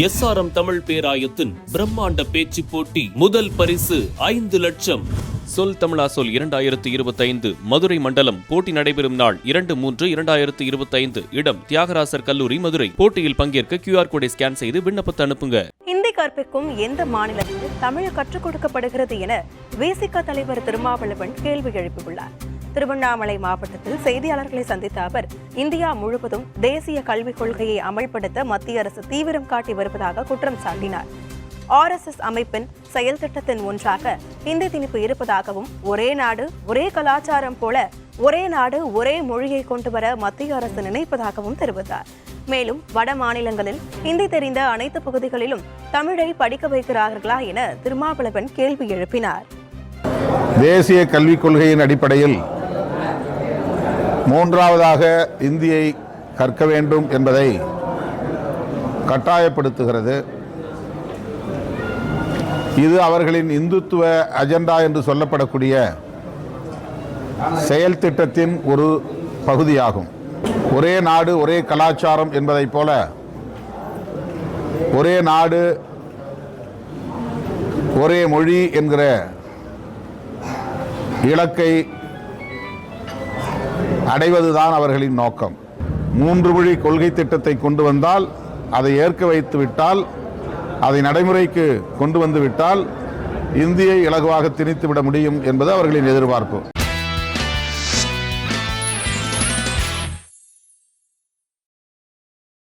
SRM Tamil பேராயத்தின் பிரம்மாண்ட பேச்சு போட்டி முதல் பரிசு ஐந்து லட்சம். சொல் தமிழா சொல் இரண்டாயிரத்து இருபத்தைந்து மதுரை மண்டலம் போட்டி நடைபெறும் நாள் இரண்டு மூன்று இரண்டாயிரத்து இருபத்தைந்து. இடம் தியாகராசர் கல்லூரி மதுரை. போட்டியில் பங்கேற்க கியூஆர் கோடை ஸ்கேன் செய்து விண்ணப்பத்தை அனுப்புங்க. ஹிந்தி கற்பிக்கும் எந்த மாநிலத்தில் தமிழ் கற்றுக் கொடுக்கப்படுகிறது என விசிக தலைவர் திருமாவளவன் கேள்வி எழுப்பியுள்ளார். திருவண்ணாமலை மாவட்டத்தில் செய்தியாளர்களை சந்தித்த அவர் இந்தியா முழுவதும் தேசிய கல்விக் கொள்கையை அமல்படுத்த மத்திய அரசு தீவிரம் காட்டி வருவதாக குற்றம் சாட்டினார். ஆர்எஸ்எஸ் அமைப்பின் செயல் திட்டத்தின் ஒன்றாக ஹிந்தி திணிப்பு இருப்பதாகவும் ஒரே நாடு ஒரே கலாச்சாரம் போல ஒரே நாடு ஒரே மொழியை கொண்டு வர மத்திய அரசு நினைப்பதாகவும் தெரிவித்தார். மேலும் வட மாநிலங்களில் ஹிந்தி தெரிந்த அனைத்து பகுதிகளிலும் தமிழை படிக்க வைக்கிறார்களா என திருமாவளவன் கேள்வி எழுப்பினார். தேசிய கல்விக் கொள்கையின் அடிப்படையில் மூன்றாவதாக இந்தியை கற்க வேண்டும் என்பதை கட்டாயப்படுத்துகிறது. இது அவர்களின் இந்துத்துவ அஜெண்டா என்று சொல்லப்படக்கூடிய செயல் திட்டத்தின் ஒரு பகுதியாகும். ஒரே நாடு ஒரே கலாச்சாரம் என்பதைப் போல ஒரே நாடு ஒரே மொழி என்கிற இலக்கை அடைவதுதான் அவர்களின் நோக்கம். மூன்று மொழி கொள்கை திட்டத்தை கொண்டு வந்தால் அதை ஏற்க வைத்து விட்டால் அதை நடைமுறைக்கு கொண்டு வந்து விட்டால் இந்தியை இலகுவாக திணித்து விட முடியும் என்பது அவர்களின் எதிர்பார்ப்பு.